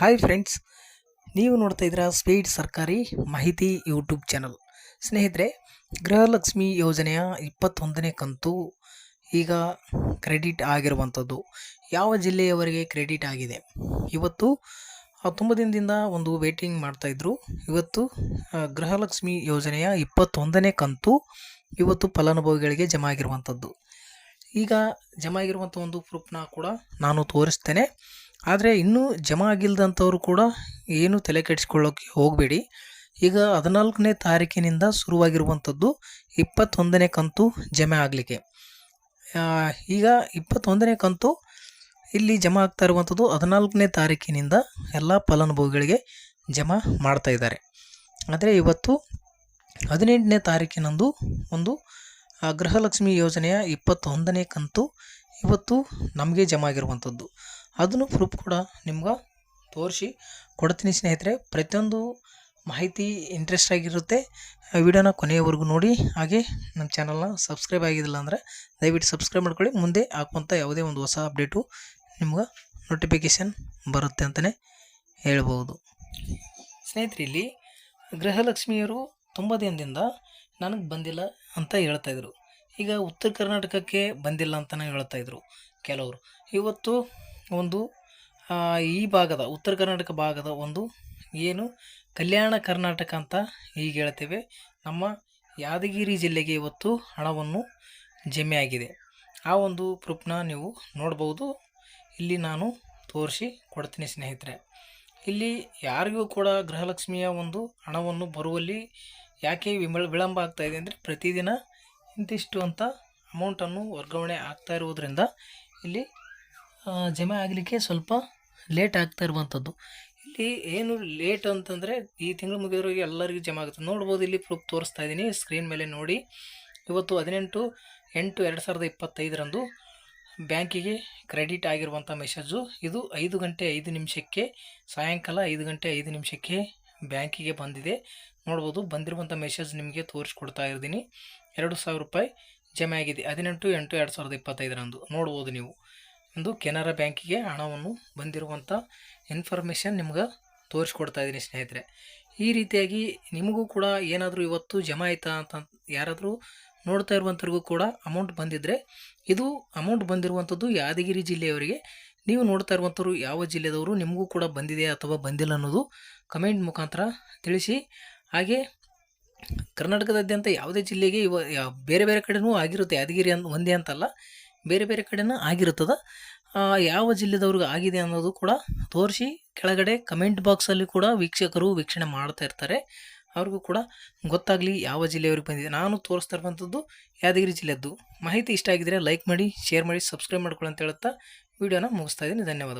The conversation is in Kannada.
ಹಾಯ್ ಫ್ರೆಂಡ್ಸ್ ನೀವು ನೋಡ್ತಾ ಇದ್ದೀರಾ ಸ್ಪೀಡ್ ಸರ್ಕಾರಿ ಮಾಹಿತಿ ಯೂಟ್ಯೂಬ್ ಚಾನಲ್ ಸ್ನೇಹಿತರೆ, ಗೃಹಲಕ್ಷ್ಮಿ ಯೋಜನೆಯ ಇಪ್ಪತ್ತೊಂದನೇ ಕಂತು ಈಗ ಕ್ರೆಡಿಟ್ ಆಗಿರುವಂಥದ್ದು. ಯಾವ ಜಿಲ್ಲೆಯವರೆಗೆ ಕ್ರೆಡಿಟ್ ಆಗಿದೆ? ಇವತ್ತು ತುಂಬ ದಿನದಿಂದ ಒಂದು ವೇಟಿಂಗ್ ಮಾಡ್ತಾಯಿದ್ರು ಇವತ್ತು ಗೃಹಲಕ್ಷ್ಮಿ ಯೋಜನೆಯ ಇಪ್ಪತ್ತೊಂದನೇ ಕಂತು ಇವತ್ತು ಫಲಾನುಭವಿಗಳಿಗೆ ಜಮಾ ಆಗಿರುವಂಥದ್ದು. ಈಗ ಜಮಾ ಆಗಿರುವಂಥ ಒಂದು ಪ್ರೂಫ್ನ ಕೂಡ ನಾನು ತೋರಿಸ್ತೇನೆ. ಆದರೆ ಇನ್ನೂ ಜಮಾ ಆಗಿಲ್ದಂಥವ್ರು ಕೂಡ ಏನು ತಲೆ ಕೆಡಿಸ್ಕೊಳ್ಳೋಕ್ಕೆ ಹೋಗಬೇಡಿ. ಈಗ ಹದಿನಾಲ್ಕನೇ ತಾರೀಕಿನಿಂದ ಶುರುವಾಗಿರುವಂಥದ್ದು ಇಪ್ಪತ್ತೊಂದನೇ ಕಂತು ಜಮೆ ಆಗಲಿಕ್ಕೆ. ಈಗ ಇಪ್ಪತ್ತೊಂದನೇ ಕಂತು ಇಲ್ಲಿ ಜಮಾ ಆಗ್ತಾ ಇರುವಂಥದ್ದು ಹದಿನಾಲ್ಕನೇ ತಾರೀಕಿನಿಂದ ಎಲ್ಲ ಫಲಾನುಭವಿಗಳಿಗೆ ಜಮಾ ಮಾಡ್ತಾ ಇದ್ದಾರೆ. ಆದರೆ ಇವತ್ತು ಹದಿನೆಂಟನೇ ತಾರೀಕಿನಂದು ಒಂದು ಗೃಹಲಕ್ಷ್ಮಿ ಯೋಜನೆಯ ಇಪ್ಪತ್ತೊಂದನೇ ಕಂತು ಇವತ್ತು ನಮಗೆ ಜಮಾ ಆಗಿರುವಂಥದ್ದು. ಅದನ್ನು ಪ್ರೂಫ್ ಕೂಡ ನಿಮ್ಗೆ ತೋರಿಸಿ ಕೊಡ್ತೀನಿ ಸ್ನೇಹಿತರೆ. ಪ್ರತಿಯೊಂದು ಮಾಹಿತಿ ಇಂಟ್ರೆಸ್ಟ್ ಆಗಿರುತ್ತೆ. ವಿಡಿಯೋನ ಕೊನೆಯವರೆಗೂ ನೋಡಿ. ಹಾಗೆ ನಮ್ಮ ಚಾನಲ್ನ ಸಬ್ಸ್ಕ್ರೈಬ್ ಆಗಿದ್ದಿಲ್ಲ ಅಂದರೆ ದಯವಿಟ್ಟು ಸಬ್ಸ್ಕ್ರೈಬ್ ಮಾಡ್ಕೊಳ್ಳಿ. ಮುಂದೆ ಹಾಕುವಂಥ ಯಾವುದೇ ಒಂದು ಹೊಸ ಅಪ್ಡೇಟು ನಿಮ್ಗೆ ನೋಟಿಫಿಕೇಷನ್ ಬರುತ್ತೆ ಅಂತಲೇ ಹೇಳ್ಬೋದು. ಸ್ನೇಹಿತರೆ, ಇಲ್ಲಿ ಗೃಹಲಕ್ಷ್ಮಿಯರು ತುಂಬ ದಿನದಿಂದ ನನಗೆ ಬಂದಿಲ್ಲ ಅಂತ ಹೇಳ್ತಾಯಿದ್ರು ಈಗ ಉತ್ತರ ಕರ್ನಾಟಕಕ್ಕೆ ಬಂದಿಲ್ಲ ಅಂತಲೇ ಹೇಳ್ತಾಯಿದ್ರು ಕೆಲವರು. ಇವತ್ತು ಒಂದು ಈ ಭಾಗದ, ಉತ್ತರ ಕರ್ನಾಟಕ ಭಾಗದ ಒಂದು ಏನು ಕಲ್ಯಾಣ ಕರ್ನಾಟಕ ಅಂತ ಈಗ ಹೇಳ್ತೇವೆ. ನಮ್ಮ ಯಾದಗಿರಿ ಜಿಲ್ಲೆಗೆ ಇವತ್ತು ಹಣವನ್ನು ಜಮೆ ಆಗಿದೆ. ಆ ಒಂದು ಪ್ರೂಫ್ನ ನೀವು ನೋಡ್ಬೋದು. ಇಲ್ಲಿ ನಾನು ತೋರಿಸಿ ಕೊಡ್ತೀನಿ ಸ್ನೇಹಿತರೆ. ಇಲ್ಲಿ ಯಾರಿಗೂ ಕೂಡ ಗೃಹಲಕ್ಷ್ಮಿಯ ಒಂದು ಹಣವನ್ನು ಬರುವಲ್ಲಿ ಯಾಕೆ ವಿಮಳ, ವಿಳಂಬ ಆಗ್ತಾ ಇದೆ ಅಂದರೆ ಪ್ರತಿದಿನ ಇಂತಿಷ್ಟು ಅಂತ ಅಮೌಂಟನ್ನು ವರ್ಗಾವಣೆ ಆಗ್ತಾ ಇರುವುದರಿಂದ ಇಲ್ಲಿ ಜಮೆ ಆಗಲಿಕ್ಕೆ ಸ್ವಲ್ಪ ಲೇಟ್ ಆಗ್ತಾ ಇರುವಂಥದ್ದು. ಇಲ್ಲಿ ಏನು ಲೇಟ್ ಅಂತಂದರೆ ಈ ತಿಂಗಳು ಮುಗಿದವರೆಗೆ ಎಲ್ಲರಿಗೂ ಜಮಾ ಆಗುತ್ತೆ. ನೋಡ್ಬೋದು ಇಲ್ಲಿ ಪ್ರೂಫ್ ತೋರಿಸ್ತಾ ಇದ್ದೀನಿ. ಸ್ಕ್ರೀನ್ ಮೇಲೆ ನೋಡಿ. ಇವತ್ತು ಹದಿನೆಂಟು ಎಂಟು ಎರಡು ಸಾವಿರದ ಇಪ್ಪತ್ತೈದರಂದು ಬ್ಯಾಂಕಿಗೆ ಕ್ರೆಡಿಟ್ ಆಗಿರುವಂಥ ಮೆಸೇಜು ಇದು ಐದು ಗಂಟೆ ಐದು ನಿಮಿಷಕ್ಕೆ, ಸಾಯಂಕಾಲ ಐದು ಗಂಟೆ ಐದು ನಿಮಿಷಕ್ಕೆ ಬ್ಯಾಂಕಿಗೆ ಬಂದಿದೆ. ನೋಡ್ಬೋದು ಬಂದಿರುವಂಥ ಮೆಸೇಜ್ ನಿಮಗೆ ತೋರಿಸ್ಕೊಡ್ತಾ ಇದ್ದೀನಿ ಎರಡು ಸಾವಿರ ರೂಪಾಯಿ ಜಮೆ ಆಗಿದೆ. ಹದಿನೆಂಟು ಎಂಟು ಎರಡು ಸಾವಿರದ ಇಪ್ಪತ್ತೈದರಂದು. ನೋಡ್ಬೋದು ನೀವು. ಒಂದು ಕೆನರಾ ಬ್ಯಾಂಕಿಗೆ ಹಣವನ್ನು ಬಂದಿರುವಂಥ ಇನ್ಫಾರ್ಮೇಷನ್ ನಿಮ್ಗೆ ತೋರಿಸ್ಕೊಡ್ತಾ ಇದ್ದೀನಿ ಸ್ನೇಹಿತರೆ. ಈ ರೀತಿಯಾಗಿ ನಿಮಗೂ ಕೂಡ ಏನಾದರೂ ಇವತ್ತು ಜಮಾ ಆಯಿತಾ ಅಂತ ಯಾರಾದರೂ ನೋಡ್ತಾ ಇರುವಂಥವ್ರಿಗೂ ಕೂಡ ಅಮೌಂಟ್ ಬಂದಿದ್ದರೆ ಇದು ಅಮೌಂಟ್ ಬಂದಿರುವಂಥದ್ದು ಯಾದಗಿರಿ ಜಿಲ್ಲೆಯವರಿಗೆ. ನೀವು ನೋಡ್ತಾ ಇರುವಂಥವ್ರು ಯಾವ ಜಿಲ್ಲೆದವರು, ನಿಮಗೂ ಕೂಡ ಬಂದಿದೆ ಅಥವಾ ಬಂದಿಲ್ಲ ಅನ್ನೋದು ಕಮೆಂಟ್ ಮುಖಾಂತರ ತಿಳಿಸಿ. ಹಾಗೆ ಕರ್ನಾಟಕದಾದ್ಯಂತ ಯಾವುದೇ ಜಿಲ್ಲೆಗೆ ಇವ, ಬೇರೆ ಬೇರೆ ಕಡೆನೂ ಆಗಿರುತ್ತೆ, ಯಾದಗಿರಿ ಅಂತ ಒಂದೇ ಅಂತಲ್ಲ. ಬೇರೆ ಬೇರೆ ಕಡೆನೂ ಆಗಿರುತ್ತದೆ. ಯಾವ ಜಿಲ್ಲೆದವ್ರಿಗೆ ಆಗಿದೆ ಅನ್ನೋದು ಕೂಡ ತೋರಿಸಿ ಕೆಳಗಡೆ ಕಮೆಂಟ್ ಬಾಕ್ಸಲ್ಲಿ ಕೂಡ ವೀಕ್ಷಕರು ವೀಕ್ಷಣೆ ಮಾಡ್ತಾ ಇರ್ತಾರೆ. ಅವ್ರಿಗೂ ಕೂಡ ಗೊತ್ತಾಗಲಿ ಯಾವ ಜಿಲ್ಲೆಯವ್ರಿಗೆ ಬಂದಿದೆ. ನಾನು ತೋರಿಸ್ತಾ ಇರುವಂಥದ್ದು ಯಾದಗಿರಿ ಜಿಲ್ಲೆದ್ದು. ಮಾಹಿತಿ ಇಷ್ಟ ಆಗಿದ್ರೆ ಲೈಕ್ ಮಾಡಿ, ಶೇರ್ ಮಾಡಿ, ಸಬ್ಸ್ಕ್ರೈಬ್ ಮಾಡ್ಕೊಳ್ಳಿ ಅಂತ ಹೇಳುತ್ತಾ ವಿಡಿಯೋನ ಮುಗಿಸ್ತಾ ಇದ್ದೀನಿ. ಧನ್ಯವಾದಗಳು.